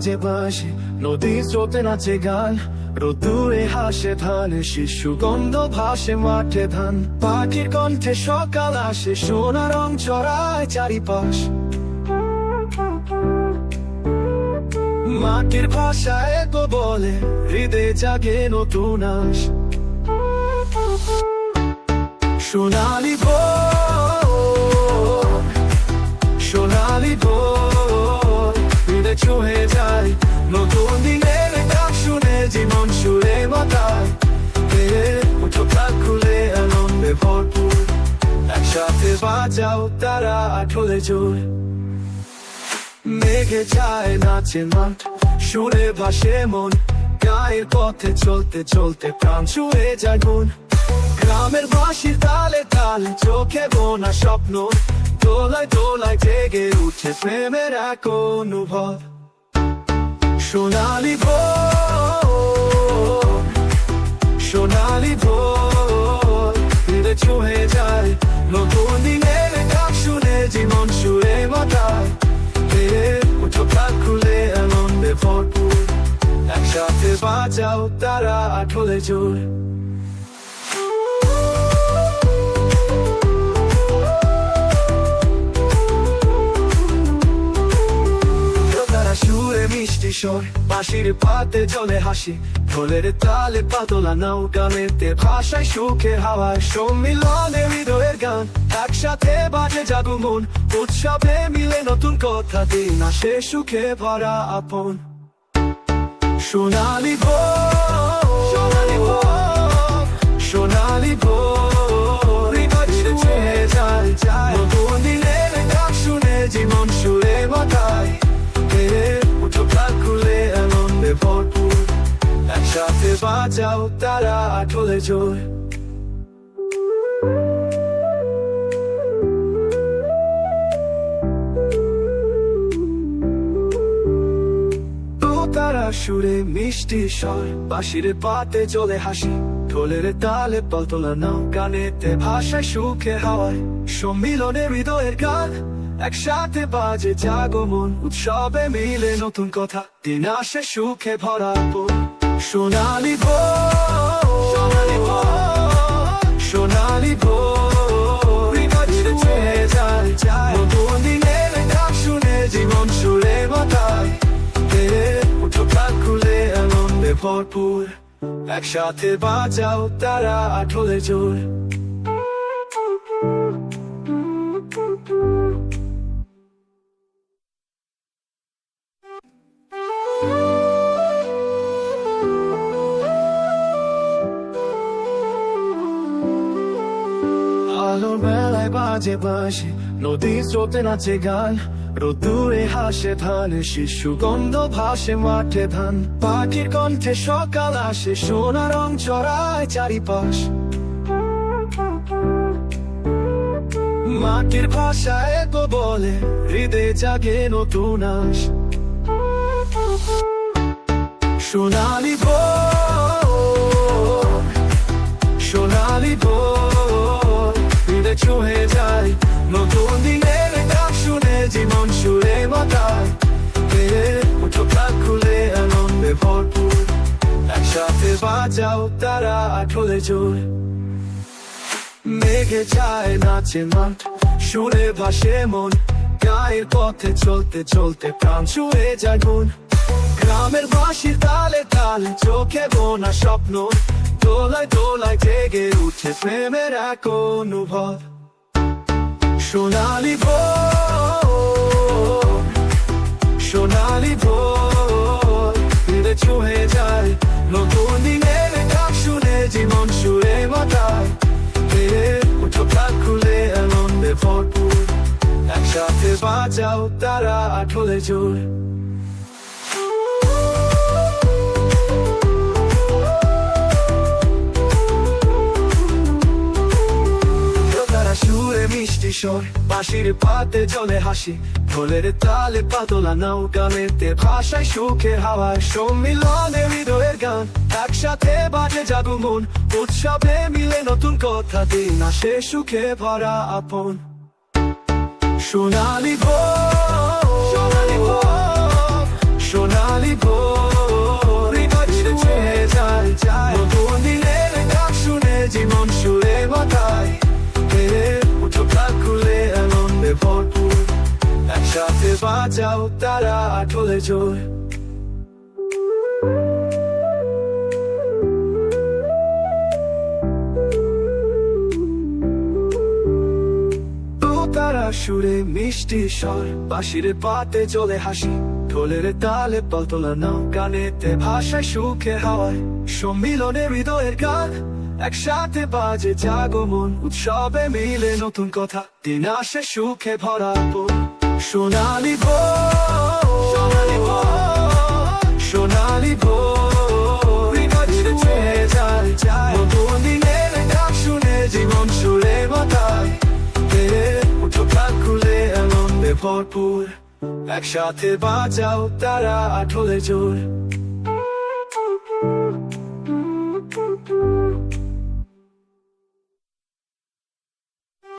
বাজে বাঁশি নদী স্রোতে নাচে গান। রোদুরে হাসে ধান, শিশু গন্ধ ভাসে মাঠে ধান। পাখির কণ্ঠে সকাল আসে, সোনা রং চড়ায় চারিপাশ। মাটির ভাষায় তো বলে, হৃদয়ে জাগে নতুন আশ। সোনালি ভোর সোনালি ভোর হৃদয় ছুঁয়ে একসাথে বাজাও তারা আঠলে জোর। মেঘে যায় নাচে মাঠ, সুরে ভাসে মন। গায়ের পথে চলতে চলতে প্রাণ ছুঁয়ে যায় মন। গ্রামের তালে, চোখে বোনা স্বপ্ন। দোলায় দোলায় জেগে উঠে প্রেমের এক অনুভব। সোনালি ভোর সোনালি ভোর। ছুঁয়ে যায়। নতুন দিনের ডাক শুনে জীবন মাতায়। হে উঠো খুলে আনন্দে ভরপুর একসাথে বাজাও তারা আঠলে জোর। তারা সুরে মিষ্টি বাঁশির পাতে জলে হাসি, ঢোলের তালে পাতলা ভাষায় সুখে হাওয়ায় সম্মিলনে হৃদয়ের গান, একসাথে বাজে জাগু মন, উৎসবে মিলে নতুন কথা দিন, আসে সুখে ভরা আপন। সোনালি ভোর সুরে মিষ্টি স্বর বাঁশির পাতে চলে হাসি। ঢোলের তালে পাতলা নাও গানেতে ভাষায় সুখে হাওয়ায়। সম্মিলনে হৃদয়ের গান, একসাথে বাজে জাগমন। উৎসবে মিলে নতুন কথা, দিন আসে সুখে ভরা। সোনালি সোনালি সোনালি জীবন সুরে মাতায়। হে উঠো খুলে আনন্দে ভরপুর। একসাথে বাজাও তারা আঠলে জোর। বাজে বাঁশি নদী স্রোতে নাচে গান। রোদুরে হাসে ধান, শিশু গন্ধ ভাসে মাঠে ধান। পাখির কণ্ঠে সকাল আসে, সোনা রং চড়ায় চারিপাশ। মাটির ভাষায় তো বলে, হৃদয়ে জাগে নতুন আশ। সোনালি ভোর। হৃদয় ছুঁয়ে যায়। নতুন দিনের ডাক শুনে জীবন সুরে মাতায়। উঠো কাক খুলে আনন্দে ভরপুর। একসাথে বাজাও তারা আঠলে জোর। মেঘে যায় নাচে মাঠ, সুরে ভাসে মন। গায়ের পথে চলতে চলতে প্রাণ ছুঁয়ে যায় মন। গ্রামের বাসির তালে তালে, চোখে বোনা স্বপ্ন। দোলায় দোলায় জেগে উঠে প্রেমের এক অনুভব। সোনালি ভোর সোনালি ভোর হৃদয় ছুঁয়ে যায় নতুন দিনের ডাক শুনে, জীবন সুরে মাতায় উঠো কাক খুলে, আনন্দে ভরপুর। একসাথে বাজাও তারা আঠলে জোর। স্বর বাঁশির পাতে জলে হাসি। ঢোলের তালে পাতলা নাও গানেতে ভাষায় সুখে হাওয়ায় সম্মিলনে হৃদয়ের গান। একসাথে বাজে জাগু মন, উৎসবে মিলে নতুন কথা দিন, আসে সুখে ভরা আপন। সোনালি ভোর। ভরপুর একসাথে বাজাও তারা আঠলে জোর। সুরে মিষ্টি স্বর, বাঁশির পাতে চলে হাসি। ঢোলের তালে পতলা নাও গানেতে ভাষায় সুখে হাওয়ায়। সম্মিলনে হৃদয়ের গান একসাথে বাজে জাগমন, উৎসবে মিলে নতুন কথা, দিন আসে সুখে ভরা। সোনালি ভোর, সোনালি আনন্দে ভরপুর। একসাথে বাজাও তারা আঠলে জোর।